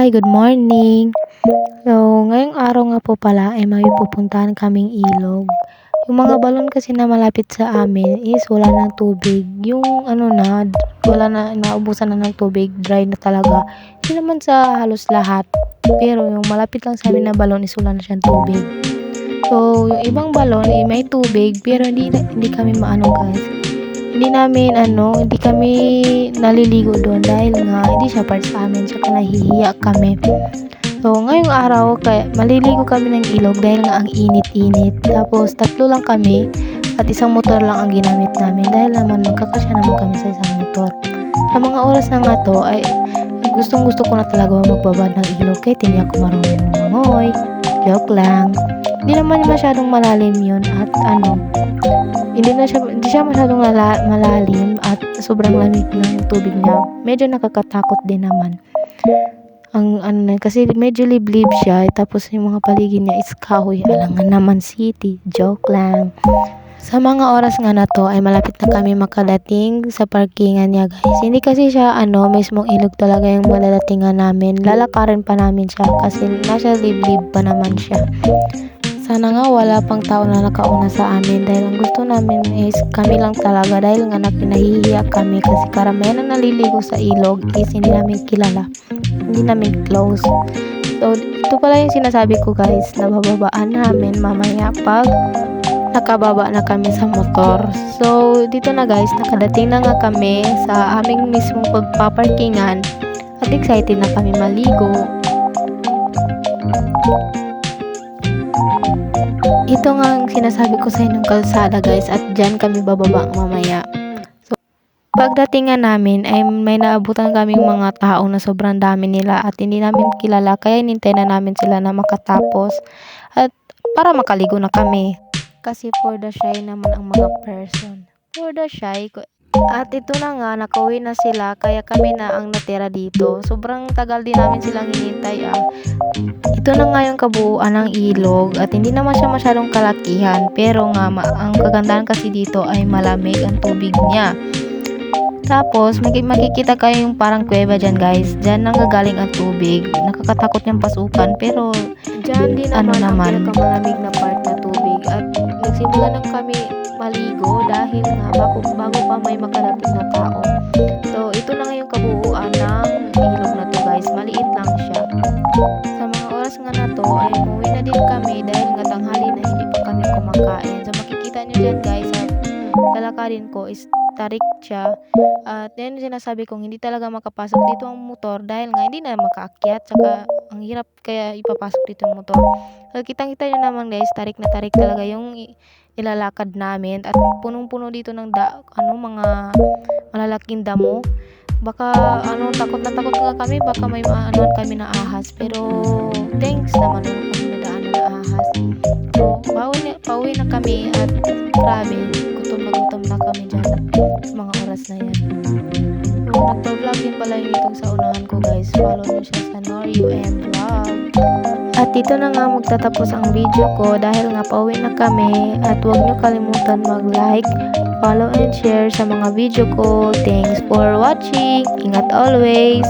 Hi, good morning. So, ngayong araw nga po pala ay may pupuntahan kaming ilog. Yung mga balon kasi na malapit sa amin is wala ng tubig. Yung ano na, wala na, naubusan na ng tubig, dry na talaga. Hindi naman sa halos lahat. Pero yung malapit lang sa amin na balon is wala na siyang tubig. So, yung ibang balon ay may tubig pero hindi, hindi kami maano guys hindi namin ano, hindi kami naliligo doon dahil nga hindi siya part sa amin, saka nahihiya kami. So, ngayong araw, kaya maliligo kami ng ilog dahil nga ang init-init. Tapos, tatlo lang kami at isang motor lang ang ginamit namin dahil naman magkakasya naman kami sa isang motor. Sa mga oras na nga to, ay gustong gusto ko na talaga magbabad ng ilog kahit hindi ako marunong lumangoy. Joke lang. Hindi naman masyadong malalim yun at ano, hindi na siya, hindi siya masyadong lala, malalim at sobrang lamig ng tubig niya. Medyo nakakatakot din naman. Ang ano kasi medyo liblib siya tapos yung mga paligid niya is kahoy. Alangan naman city. Joke lang. Sa mga oras nga na to ay malapit na kami makadating sa parkingan niya guys. Hindi kasi siya ano, mismong ilog talaga yung maladatingan namin. Lalakarin pa namin siya kasi nasa liblib pa naman siya. Sana nga wala pang tao na nakauna sa amin dahil ang gusto namin is kami lang talaga dahil nga nahihiya kami kasi karamihan na naliligo sa ilog is hindi namin kilala. Hindi namin close. So, ito pala yung sinasabi ko guys na bababaan namin mamaya pag nakababa na kami sa motor. So, dito na guys, nakadating na nga kami sa aming mismong pagpaparkingan at excited na kami maligo. Ito nga ang sinasabi ko sa inyong kalsada guys at dyan kami bababa mamaya. So, pagdating nga namin ay may naabutan kaming mga tao na sobrang dami nila at hindi namin kilala kaya nintay na namin sila na makatapos at para makaligo na kami. Kasi for the shy naman ang mga person. For the shy, at ito na nga, nakauwi na sila, kaya kami na ang natira dito. Sobrang tagal din namin silang hinintay ah. Ito na nga yung kabuuan ng ilog at hindi naman siya masyadong kalakihan pero nga ang kagandahan kasi dito ay malamig ang tubig niya. Tapos, makikita kayo yung parang kuweba dyan guys. Dyan nang gagaling ang tubig. Nakakatakot niyang pasukan. Pero, dyan din ano naman, ang pinakamalamig na part nagsimula nang kami maligo dahil nga bago, bago pa may makarating na tao. So, ito na nga yung kabuuan ng ilog na to guys. Maliit lang siya. Sa mga oras nga na to ay umuwi na din kami dahil nga tanghali na hindi pa kami kumakain. So, lalakarin ko is tarik siya. At yan sinasabi kong hindi talaga makapasok dito ang motor dahil nga hindi na makaakyat. Saka ang hirap kaya ipapasok dito ang motor. So, kitang-kita nyo naman guys, tarik na tarik talaga yung nilalakad namin at punong-puno dito ng da, ano mga malalaking damo baka ano takot na takot nga kami baka may maanuan kami na ahas pero thanks naman kami nadaan na ahas so pauwi na, pauwi na kami at grabe mga oras na yan so nagpa-vlog din pala yung itong sa unahan ko guys follow nyo siya sa NorUM Vlog at dito na nga magtatapos ang video ko dahil nga pauwi na kami at huwag nyo kalimutan mag-like, follow and share sa mga video ko. Thanks for watching. Ingat always!